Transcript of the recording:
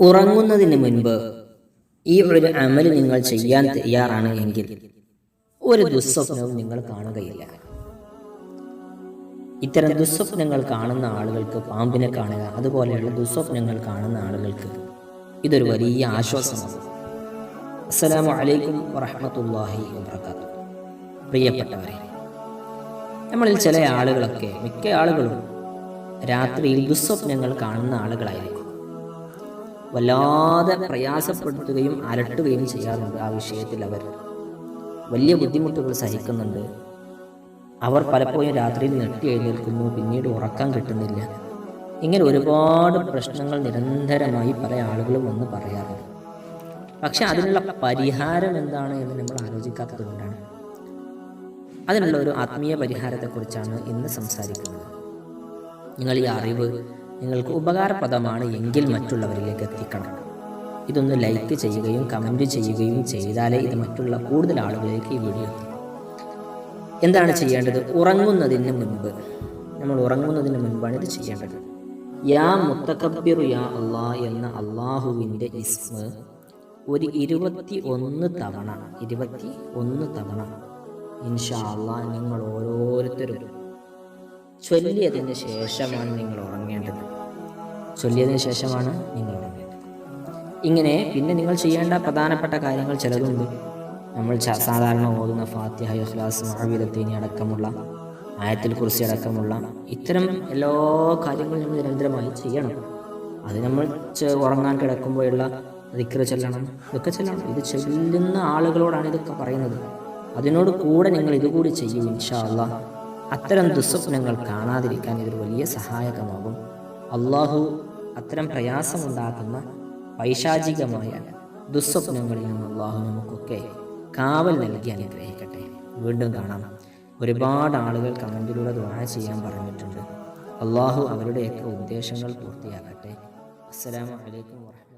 ഉറങ്ങുന്നതിന് മുൻപ് ഈ ഒരു അമൽ നിങ്ങൾ ചെയ്യാൻ തയ്യാറാണ് എങ്കിൽ ഒരു ദുസ്വപ്നവും നിങ്ങൾ കാണുകയില്ല. ഇത്തരം ദുസ്വപ്നങ്ങൾ കാണുന്ന ആളുകൾക്ക് പാമ്പിനെ കാണുക അതുപോലെയുള്ള ദുസ്വപ്നങ്ങൾ കാണുന്ന ആളുകൾക്ക് ഇതൊരു വലിയ ആശ്വാസമാണ്. അസ്സലാമു അലൈക്കും വറഹ്മത്തുള്ളാഹി വബറകാതുഹു. പ്രിയപ്പെട്ടവരെ നമ്മളിൽ ചില ആളുകളൊക്കെ മിക്ക ആളുകളും രാത്രിയിൽ ദുസ്വപ്നങ്ങൾ കാണുന്ന ആളുകളായിരിക്കും. വല്ലാതെ പ്രയാസപ്പെടുത്തുകയും അലട്ടുകയും ചെയ്യാറുണ്ട് ആ വിഷയത്തിൽ അവർ. വലിയ ബുദ്ധിമുട്ടുകൾ സഹിക്കുന്നുണ്ട്. അവർ പലപ്പോഴും രാത്രിയിൽ നെട്ടി എഴുന്നേൽക്കുന്നു പിന്നീട് ഉറക്കം കിട്ടുന്നില്ല. ഇങ്ങനെ ഒരുപാട് പ്രശ്നങ്ങൾ നിരന്തരമായി പല ആളുകളും വന്ന് പറയാറുണ്ട്. പക്ഷെ അതിനുള്ള പരിഹാരം എന്താണ് എന്ന് നമ്മൾ ആലോചിക്കാത്തത് കൊണ്ടാണ്. അതിനുള്ള ഒരു ആത്മീയ പരിഹാരത്തെക്കുറിച്ചാണ് ഇന്ന് സംസാരിക്കുന്നത്. നിങ്ങൾ ഈ അറിവ് നിങ്ങൾക്ക് ഉപകാരപ്രദമാണ് എങ്കിൽ മറ്റുള്ളവരിലേക്ക് എത്തിക്കണം. ഇതൊന്ന് ലൈക്ക് ചെയ്യുകയും കമന്റ് ചെയ്യുകയും ചെയ്താലേ ഇത് മറ്റുള്ള കൂടുതൽ ആളുകളിലേക്ക് ഈ വീഡിയോ എത്തും. എന്താണ് ചെയ്യേണ്ടത്? ഉറങ്ങുന്നതിന് മുൻപ്. നമ്മൾ ഉറങ്ങുന്നതിന് മുൻപാണ് ഇത് ചെയ്യേണ്ടത്. യാ മുത്തക്കബിറു യാ അള്ളാ എന്ന അള്ളാഹുവിന്റെ ഇസ്മ ഒരു ഇരുപത്തി ഒന്ന് തവണ ഇരുപത്തി ഒന്ന് തവണ ഇൻഷാ അള്ളാ നിങ്ങൾ ഓരോരുത്തരും ചൊല്ലിയതിന് ശേഷമാണ് നിങ്ങൾ ഉറങ്ങേണ്ടത്. ചൊല്ലിയതിന് ശേഷമാണ് നിങ്ങൾ ഉറങ്ങേണ്ടത്. ഇങ്ങനെ പിന്നെ നിങ്ങൾ ചെയ്യേണ്ട പ്രധാനപ്പെട്ട കാര്യങ്ങൾ ചിലതുണ്ട്. നമ്മൾ സാധാരണ ഓതുന്ന ഫാത്തിഹ ഇഖ്ലാസ് അടക്കമുള്ള ആയത്തിൽ കുറിച്ച് അടക്കമുള്ള ഇത്തരം എല്ലാ കാര്യങ്ങളും നമ്മൾ നിരന്തരമായി ചെയ്യണം. അത് നമ്മൾ ഉറങ്ങാൻ കിടക്കുമ്പോഴുള്ള ദിക്റ് ചെല്ലണം ഇതൊക്കെ ചെല്ലണം. ഇത് ചെല്ലുന്ന ആളുകളോടാണ് ഇതൊക്കെ പറയുന്നത്. അതിനോട് കൂടെ നിങ്ങൾ ഇതുകൂടി ചെയ്യും ഇൻഷാ അള്ളാ അത്തരം ദുസ്വപ്നങ്ങൾ കാണാതിരിക്കാൻ ഇതൊരു വലിയ സഹായകമാകും. അള്ളാഹു അത്തരം പ്രയാസമുണ്ടാക്കുന്ന പൈശാചികമായ ദുസ്വപ്നങ്ങളിൽ നിന്ന് അള്ളാഹു നമുക്കൊക്കെ കാവൽ നൽകി അനുഗ്രഹിക്കട്ടെ. വീണ്ടും കാണാം. ഒരുപാട് ആളുകൾ കമന്റിലൂടെ ദ്വാര ചെയ്യാൻ പറഞ്ഞിട്ടുണ്ട്. അള്ളാഹു അവരുടെയൊക്കെ ഉദ്ദേശങ്ങൾ പൂർത്തിയാക്കട്ടെ. അസ്സലാമു അലൈക്കും വറഹ്മത്തുള്ളാഹി